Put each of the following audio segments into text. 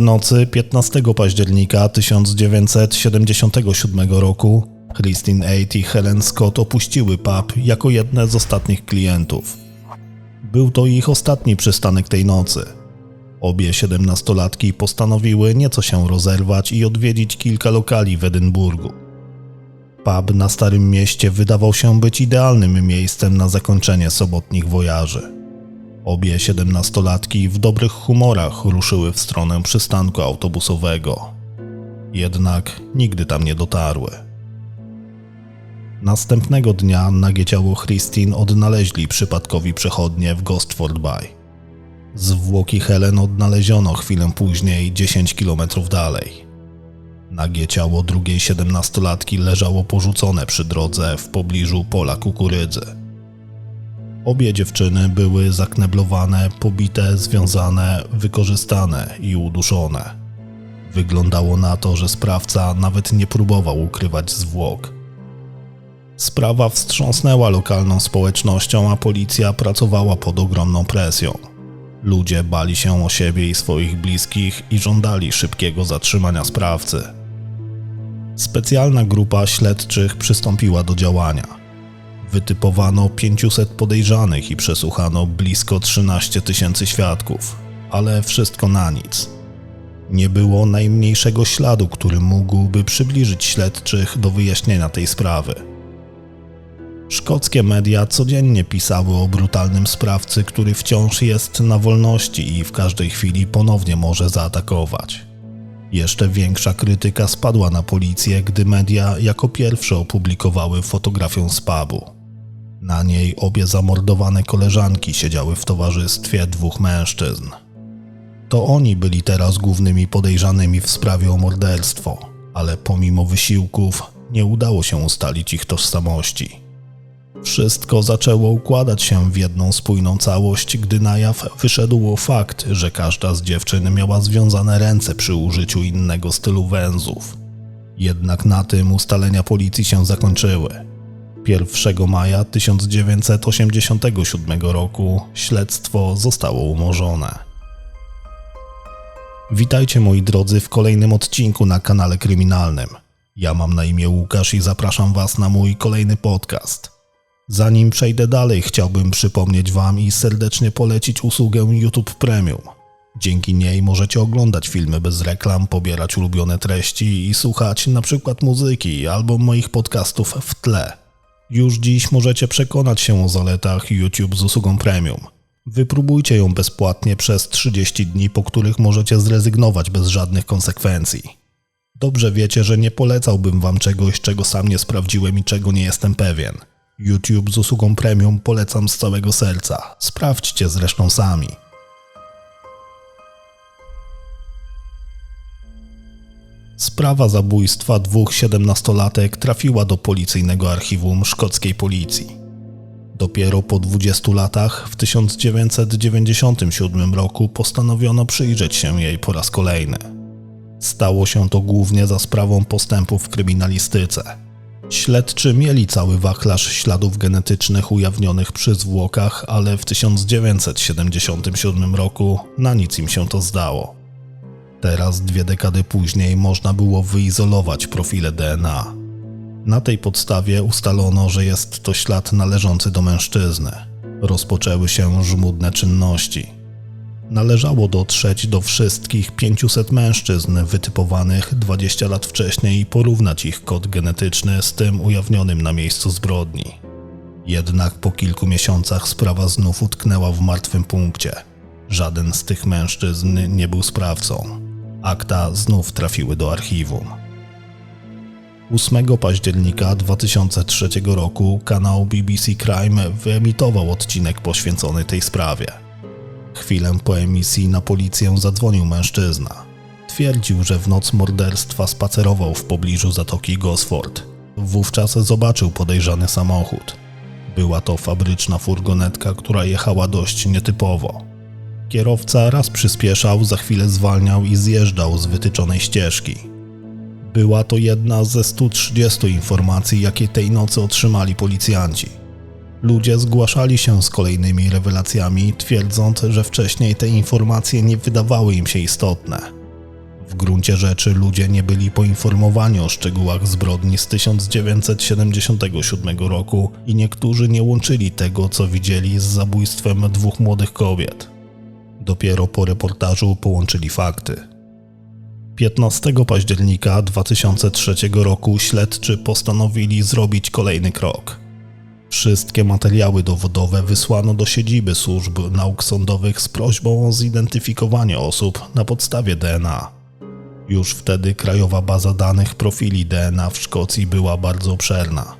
W nocy 15 października 1977 roku Christine Eight i Helen Scott opuściły pub jako jedne z ostatnich klientów. Był to ich ostatni przystanek tej nocy. Obie siedemnastolatki postanowiły nieco się rozerwać i odwiedzić kilka lokali w Edynburgu. Pub na Starym Mieście wydawał się być idealnym miejscem na zakończenie sobotnich wojaży. Obie siedemnastolatki w dobrych humorach ruszyły w stronę przystanku autobusowego. Jednak nigdy tam nie dotarły. Następnego dnia nagie ciało Christine odnaleźli przypadkowi przechodnie w Gosford Bay. Zwłoki Helen odnaleziono chwilę później 10 kilometrów dalej. Nagie ciało drugiej siedemnastolatki leżało porzucone przy drodze w pobliżu pola kukurydzy. Obie dziewczyny były zakneblowane, pobite, związane, wykorzystane i uduszone. Wyglądało na to, że sprawca nawet nie próbował ukrywać zwłok. Sprawa wstrząsnęła lokalną społecznością, a policja pracowała pod ogromną presją. Ludzie bali się o siebie i swoich bliskich i żądali szybkiego zatrzymania sprawcy. Specjalna grupa śledczych przystąpiła do działania. Wytypowano 500 podejrzanych i przesłuchano blisko 13 tysięcy świadków, ale wszystko na nic. Nie było najmniejszego śladu, który mógłby przybliżyć śledczych do wyjaśnienia tej sprawy. Szkockie media codziennie pisały o brutalnym sprawcy, który wciąż jest na wolności i w każdej chwili ponownie może zaatakować. Jeszcze większa krytyka spadła na policję, gdy media jako pierwsze opublikowały fotografię z pubu. Na niej obie zamordowane koleżanki siedziały w towarzystwie dwóch mężczyzn. To oni byli teraz głównymi podejrzanymi w sprawie o morderstwo, ale pomimo wysiłków nie udało się ustalić ich tożsamości. Wszystko zaczęło układać się w jedną spójną całość, gdy na jaw wyszedł fakt, że każda z dziewczyn miała związane ręce przy użyciu innego stylu węzłów. Jednak na tym ustalenia policji się zakończyły. 1 maja 1987 roku śledztwo zostało umorzone. Witajcie moi drodzy w kolejnym odcinku na kanale kryminalnym. Ja mam na imię Łukasz i zapraszam Was na mój kolejny podcast. Zanim przejdę dalej, chciałbym przypomnieć Wam i serdecznie polecić usługę YouTube Premium. Dzięki niej możecie oglądać filmy bez reklam, pobierać ulubione treści i słuchać np. muzyki albo moich podcastów w tle. Już dziś możecie przekonać się o zaletach YouTube z usługą Premium. Wypróbujcie ją bezpłatnie przez 30 dni, po których możecie zrezygnować bez żadnych konsekwencji. Dobrze wiecie, że nie polecałbym Wam czegoś, czego sam nie sprawdziłem i czego nie jestem pewien – YouTube z usługą premium polecam z całego serca. Sprawdźcie zresztą sami. Sprawa zabójstwa dwóch siedemnastolatek trafiła do policyjnego archiwum szkockiej policji. Dopiero po 20 latach, w 1997 roku, postanowiono przyjrzeć się jej po raz kolejny. Stało się to głównie za sprawą postępów w kryminalistyce. Śledczy mieli cały wachlarz śladów genetycznych ujawnionych przy zwłokach, ale w 1977 roku na nic im się to zdało. Teraz, dwie dekady później, można było wyizolować profile DNA. Na tej podstawie ustalono, że jest to ślad należący do mężczyzny. Rozpoczęły się żmudne czynności należało dotrzeć do wszystkich 500 mężczyzn wytypowanych 20 lat wcześniej i porównać ich kod genetyczny z tym ujawnionym na miejscu zbrodni. Jednak po kilku miesiącach sprawa znów utknęła w martwym punkcie. Żaden z tych mężczyzn nie był sprawcą. Akta znów trafiły do archiwum. 8 października 2003 roku kanał BBC Crime wyemitował odcinek poświęcony tej sprawie. Chwilę po emisji na policję zadzwonił mężczyzna. Twierdził, że w noc morderstwa spacerował w pobliżu zatoki Gosford. Wówczas zobaczył podejrzany samochód. Była to fabryczna furgonetka, która jechała dość nietypowo. Kierowca raz przyspieszał, za chwilę zwalniał i zjeżdżał z wytyczonej ścieżki. Była to jedna ze 130 informacji, jakie tej nocy otrzymali policjanci. Ludzie zgłaszali się z kolejnymi rewelacjami, twierdząc, że wcześniej te informacje nie wydawały im się istotne. gruncie rzeczy ludzie nie byli poinformowani o szczegółach zbrodni z 1977 roku i niektórzy nie łączyli tego, co widzieli z zabójstwem dwóch młodych kobiet. Dopiero po reportażu połączyli fakty. 15 października 2003 roku śledczy postanowili zrobić kolejny krok. Wszystkie materiały dowodowe wysłano do siedziby służb nauk sądowych z prośbą o zidentyfikowanie osób na podstawie DNA. Już wtedy krajowa baza danych profili DNA w Szkocji była bardzo obszerna.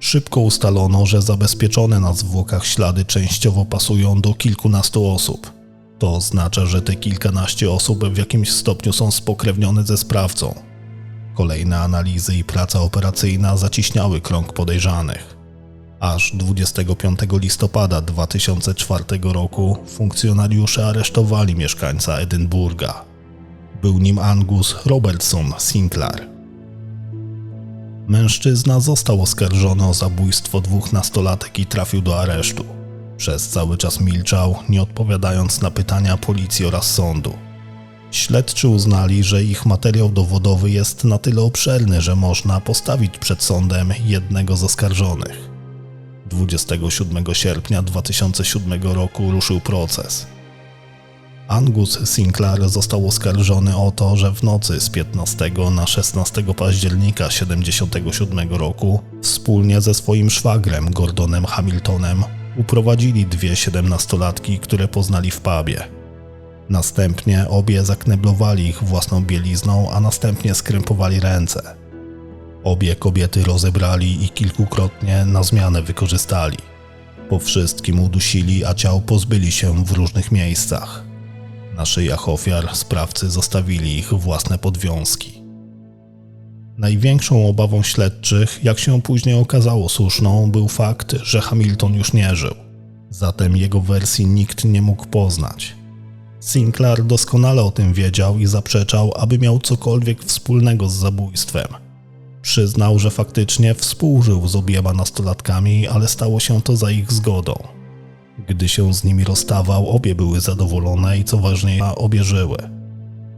Szybko ustalono, że zabezpieczone na zwłokach ślady częściowo pasują do kilkunastu osób. To oznacza, że te kilkanaście osób w jakimś stopniu są spokrewnione ze sprawcą. Kolejne analizy i praca operacyjna zaciśniały krąg podejrzanych. Aż 25 listopada 2004 roku funkcjonariusze aresztowali mieszkańca Edynburga. Był nim Angus Robertson Sinclair. Mężczyzna został oskarżony o zabójstwo dwóch nastolatek i trafił do aresztu. Przez cały czas milczał, nie odpowiadając na pytania policji oraz sądu. Śledczy uznali, że ich materiał dowodowy jest na tyle obszerny, że można postawić przed sądem jednego z oskarżonych. 27 sierpnia 2007 roku ruszył proces. Angus Sinclair został oskarżony o to, że w nocy z 15 na 16 października 1977 roku wspólnie ze swoim szwagrem Gordonem Hamiltonem uprowadzili dwie siedemnastolatki, które poznali w pubie. Następnie obie zakneblowali ich własną bielizną, a następnie skrępowali ręce. Obie kobiety rozebrali i kilkukrotnie na zmianę wykorzystali. Po wszystkim udusili, a ciał pozbyli się w różnych miejscach. Na szyjach ofiar sprawcy zostawili ich własne podwiązki. Największą obawą śledczych, jak się później okazało słuszną, był fakt, że Hamilton już nie żył. Zatem jego wersji nikt nie mógł poznać. Sinclair doskonale o tym wiedział i zaprzeczał, aby miał cokolwiek wspólnego z zabójstwem. Przyznał, że faktycznie współżył z obiema nastolatkami, ale stało się to za ich zgodą. Gdy się z nimi rozstawał, obie były zadowolone i co ważniejsze, obie żyły.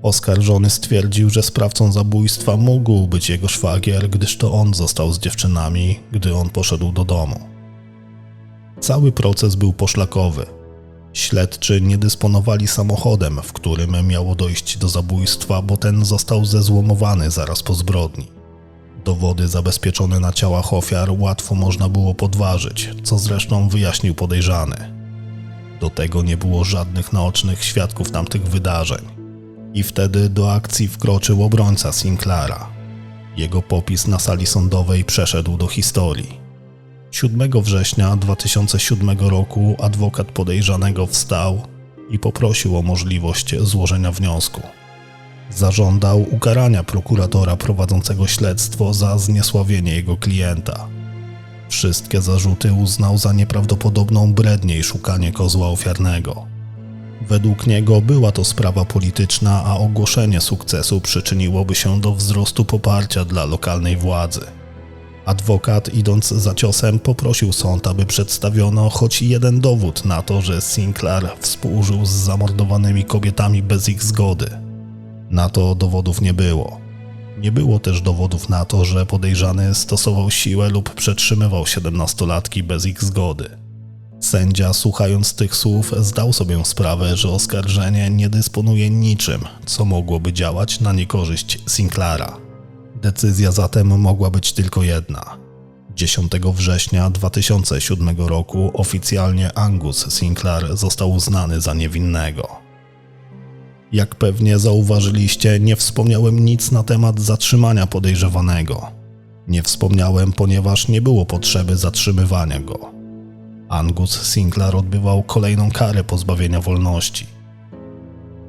Oskarżony stwierdził, że sprawcą zabójstwa mógł być jego szwagier, gdyż to on został z dziewczynami, gdy on poszedł do domu. Cały proces był poszlakowy. Śledczy nie dysponowali samochodem, w którym miało dojść do zabójstwa, bo ten został zezłomowany zaraz po zbrodni. Dowody zabezpieczone na ciałach ofiar łatwo można było podważyć, co zresztą wyjaśnił podejrzany. Do tego nie było żadnych naocznych świadków tamtych wydarzeń. I wtedy do akcji wkroczył obrońca Sinclaira. Jego popis na sali sądowej przeszedł do historii. 7 września 2007 roku adwokat podejrzanego wstał i poprosił o możliwość złożenia wniosku. Zażądał ukarania prokuratora prowadzącego śledztwo za zniesławienie jego klienta. Wszystkie zarzuty uznał za nieprawdopodobną brednię i szukanie kozła ofiarnego. Według niego była to sprawa polityczna, a ogłoszenie sukcesu przyczyniłoby się do wzrostu poparcia dla lokalnej władzy. Adwokat, idąc za ciosem, poprosił sąd, aby przedstawiono choć jeden dowód na to, że Sinclair współżył z zamordowanymi kobietami bez ich zgody. Na to dowodów nie było. Nie było też dowodów na to, że podejrzany stosował siłę lub przetrzymywał siedemnastolatki bez ich zgody. Sędzia, słuchając tych słów, zdał sobie sprawę, że oskarżenie nie dysponuje niczym, co mogłoby działać na niekorzyść Sinclaira. Decyzja zatem mogła być tylko jedna. 10 września 2007 roku oficjalnie Angus Sinclair został uznany za niewinnego. Jak pewnie zauważyliście, nie wspomniałem nic na temat zatrzymania podejrzewanego. Nie wspomniałem, ponieważ nie było potrzeby zatrzymywania go. Angus Sinclair odbywał kolejną karę pozbawienia wolności.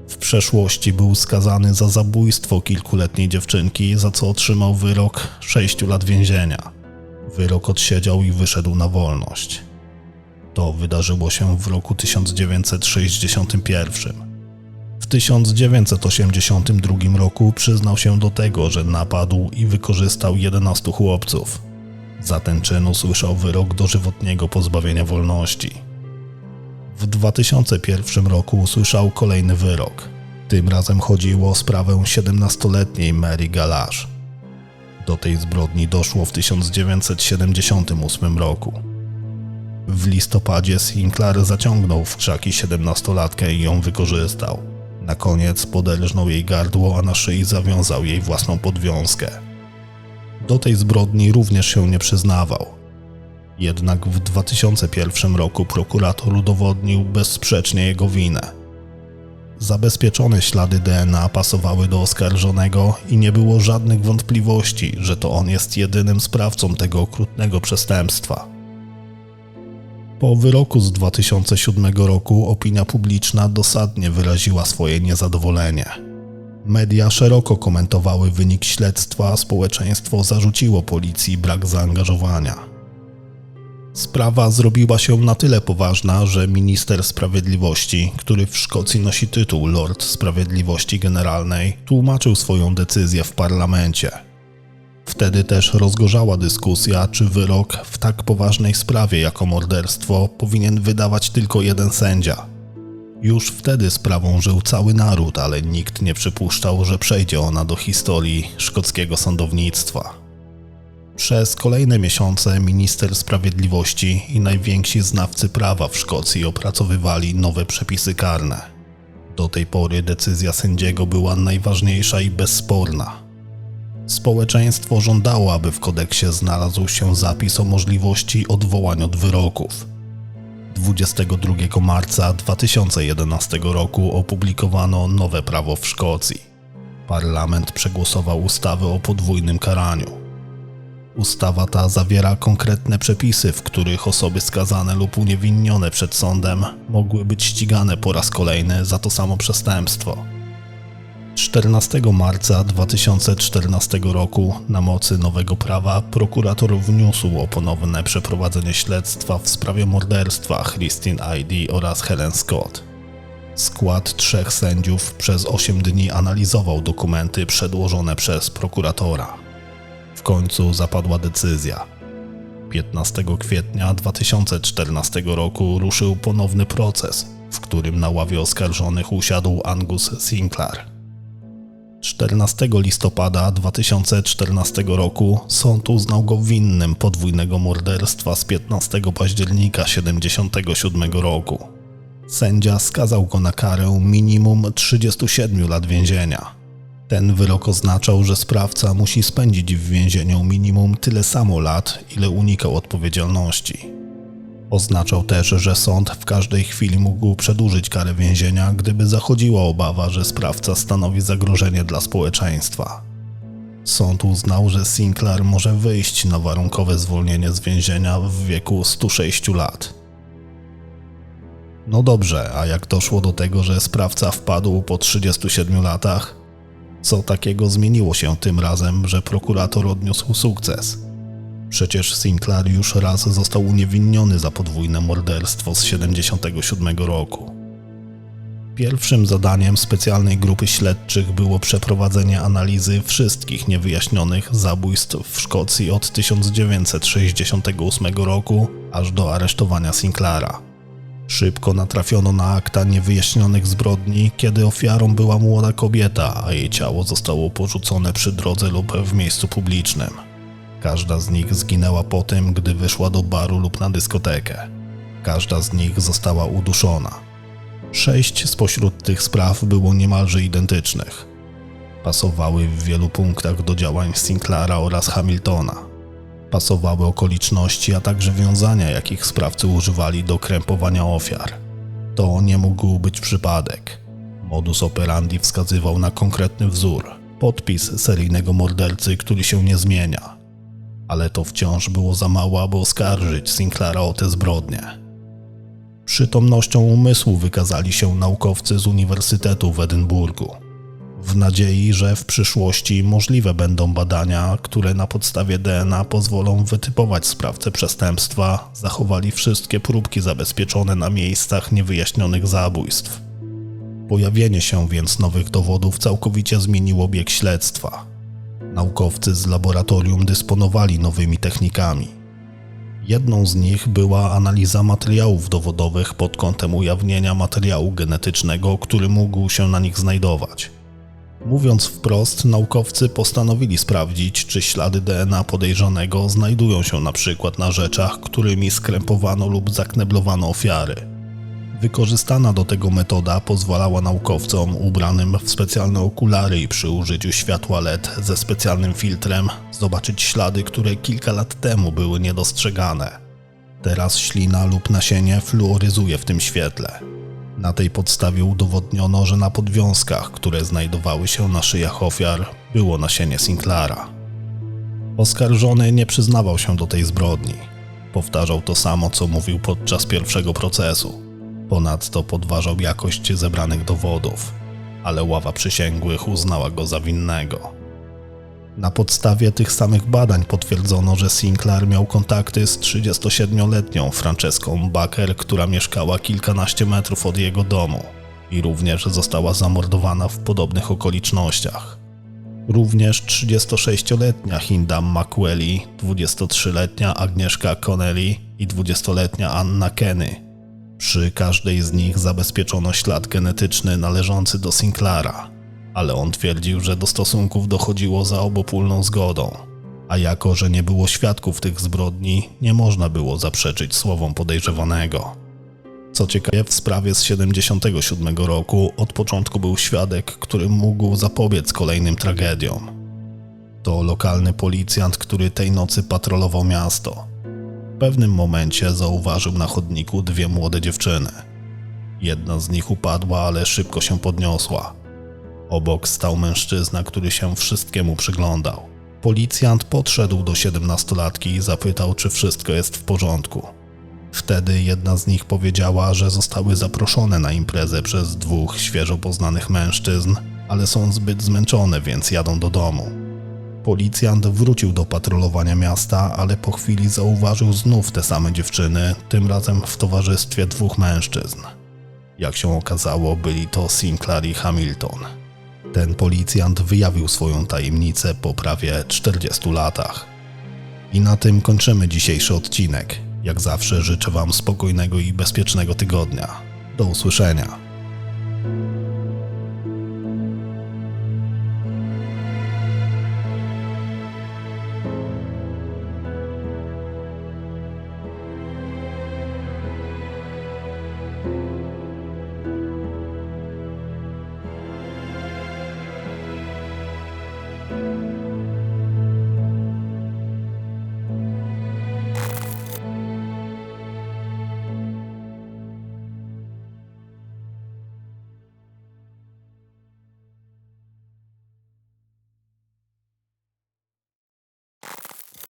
W przeszłości był skazany za zabójstwo kilkuletniej dziewczynki, za co otrzymał wyrok 6 lat więzienia. Wyrok odsiedział i wyszedł na wolność. To wydarzyło się w roku 1961. W 1982 roku przyznał się do tego, że napadł i wykorzystał 11 chłopców. Za ten czyn usłyszał wyrok dożywotniego pozbawienia wolności. W 2001 roku usłyszał kolejny wyrok Tym razem chodziło o sprawę 17-letniej Mary Galasz. Do tej zbrodni doszło w 1978 roku. W listopadzie Sinclair zaciągnął w krzaki 17-latkę i ją wykorzystał. Na koniec poderżnął jej gardło, a na szyi zawiązał jej własną podwiązkę. Do tej zbrodni również się nie przyznawał. Jednak w 2001 roku prokurator udowodnił bezsprzecznie jego winę. Zabezpieczone ślady DNA pasowały do oskarżonego i nie było żadnych wątpliwości, że to on jest jedynym sprawcą tego okrutnego przestępstwa. Po wyroku z 2007 roku opinia publiczna dosadnie wyraziła swoje niezadowolenie. Media szeroko komentowały wynik śledztwa, a społeczeństwo zarzuciło policji brak zaangażowania. Sprawa zrobiła się na tyle poważna, że minister sprawiedliwości, który w Szkocji nosi tytuł Lord Sprawiedliwości Generalnej, tłumaczył swoją decyzję w parlamencie. Wtedy też rozgorzała dyskusja, czy wyrok w tak poważnej sprawie jako morderstwo powinien wydawać tylko jeden sędzia. Już wtedy sprawą żył cały naród, ale nikt nie przypuszczał, że przejdzie ona do historii szkockiego sądownictwa. Przez kolejne miesiące minister sprawiedliwości i najwięksi znawcy prawa w Szkocji opracowywali nowe przepisy karne. Do tej pory decyzja sędziego była najważniejsza i bezsporna. Społeczeństwo żądało, aby w kodeksie znalazł się zapis o możliwości odwołań od wyroków. 22 marca 2011 roku opublikowano nowe prawo w Szkocji. Parlament przegłosował ustawę o podwójnym karaniu. Ustawa ta zawiera konkretne przepisy, w których osoby skazane lub uniewinnione przed sądem mogły być ścigane po raz kolejny za to samo przestępstwo. 14 marca 2014 roku na mocy nowego prawa prokurator wniósł o ponowne przeprowadzenie śledztwa w sprawie morderstwa Christine ID oraz Helen Scott. Skład trzech sędziów przez 8 dni analizował dokumenty przedłożone przez prokuratora. W końcu zapadła decyzja. 15 kwietnia 2014 roku ruszył ponowny proces, w którym na ławie oskarżonych usiadł Angus Sinclair. 14 listopada 2014 roku sąd uznał go winnym podwójnego morderstwa z 15 października 1977 roku. Sędzia skazał go na karę minimum 37 lat więzienia. Ten wyrok oznaczał, że sprawca musi spędzić w więzieniu minimum tyle samo lat, ile unikał odpowiedzialności. Oznaczał też, że sąd w każdej chwili mógł przedłużyć karę więzienia, gdyby zachodziła obawa, że sprawca stanowi zagrożenie dla społeczeństwa. Sąd uznał, że Sinclair może wyjść na warunkowe zwolnienie z więzienia w wieku 106 lat. No dobrze, a jak doszło do tego, że sprawca wpadł po 37 latach? Co takiego zmieniło się tym razem, że prokurator odniósł sukces? Przecież Sinclair już raz został uniewinniony za podwójne morderstwo z 77 roku. Pierwszym zadaniem specjalnej grupy śledczych było przeprowadzenie analizy wszystkich niewyjaśnionych zabójstw w Szkocji od 1968 roku aż do aresztowania Sinclaira. Szybko natrafiono na akta niewyjaśnionych zbrodni, kiedy ofiarą była młoda kobieta, a jej ciało zostało porzucone przy drodze lub w miejscu publicznym. Każda z nich zginęła po tym, gdy wyszła do baru lub na dyskotekę. Każda z nich została uduszona. Sześć spośród tych spraw było niemalże identycznych. Pasowały w wielu punktach do działań Sinclaira oraz Hamiltona pasowały okoliczności, a także wiązania, jakich sprawcy używali do krępowania ofiar. To nie mógł być przypadek. Modus operandi wskazywał na konkretny wzór, podpis seryjnego mordercy, który się nie zmienia. Ale to wciąż było za mało, aby oskarżyć Sinclaira o te zbrodnie. Przytomnością umysłu wykazali się naukowcy z Uniwersytetu w Edynburgu w nadziei, że w przyszłości możliwe będą badania, które na podstawie DNA pozwolą wytypować sprawcę przestępstwa, zachowali wszystkie próbki zabezpieczone na miejscach niewyjaśnionych zabójstw. Pojawienie się więc nowych dowodów całkowicie zmieniło bieg śledztwa. Naukowcy z laboratorium dysponowali nowymi technikami. Jedną z nich była analiza materiałów dowodowych pod kątem ujawnienia materiału genetycznego, który mógł się na nich znajdować. Mówiąc wprost, naukowcy postanowili sprawdzić, czy ślady DNA podejrzanego znajdują się na przykład na rzeczach, którymi skrępowano lub zakneblowano ofiary. Wykorzystana do tego metoda pozwalała naukowcom ubranym w specjalne okulary i przy użyciu światła LED ze specjalnym filtrem zobaczyć ślady, które kilka lat temu były niedostrzegane. Teraz ślina lub nasienie fluoryzuje w tym świetle. Na tej podstawie udowodniono, że na podwiązkach, które znajdowały się na szyjach ofiar, było nasienie Sinclaira. Oskarżony nie przyznawał się do tej zbrodni. Powtarzał to samo, co mówił podczas pierwszego procesu. Ponadto podważał jakość zebranych dowodów, ale ława przysięgłych uznała go za winnego. Na podstawie tych samych badań potwierdzono, że Sinclair miał kontakty z 37-letnią Franceską Baker, która mieszkała kilkanaście metrów od jego domu i również została zamordowana w podobnych okolicznościach. Również 36-letnia Hinda McWelly, 23-letnia Agnieszka Connelly i 20-letnia Anna Kenny. Przy każdej z nich zabezpieczono ślad genetyczny należący do Sinclaira ale on twierdził, że do stosunków dochodziło za obopólną zgodą. A jako, że nie było świadków tych zbrodni, nie można było zaprzeczyć słowom podejrzewanego. Co ciekawe, w sprawie z 77 roku od początku był świadek, który mógł zapobiec kolejnym tragediom. To lokalny policjant, który tej nocy patrolował miasto. Pewnym momencie zauważył na chodniku dwie młode dziewczyny. Jedna z nich upadła, ale szybko się podniosła. Obok stał mężczyzna, który się wszystkiemu przyglądał. Policjant podszedł do siedemnastolatki i zapytał, czy wszystko jest w porządku. Wtedy jedna z nich powiedziała, że zostały zaproszone na imprezę przez dwóch świeżo poznanych mężczyzn, ale są zbyt zmęczone, więc jadą do domu. Policjant wrócił do patrolowania miasta, ale po chwili zauważył znów te same dziewczyny, tym razem w towarzystwie dwóch mężczyzn. Jak się okazało, byli to Sinclair i Hamilton. Ten policjant wyjawił swoją tajemnicę po prawie 40 latach. I na tym kończymy dzisiejszy odcinek. Jak zawsze życzę Wam spokojnego i bezpiecznego tygodnia. Do usłyszenia.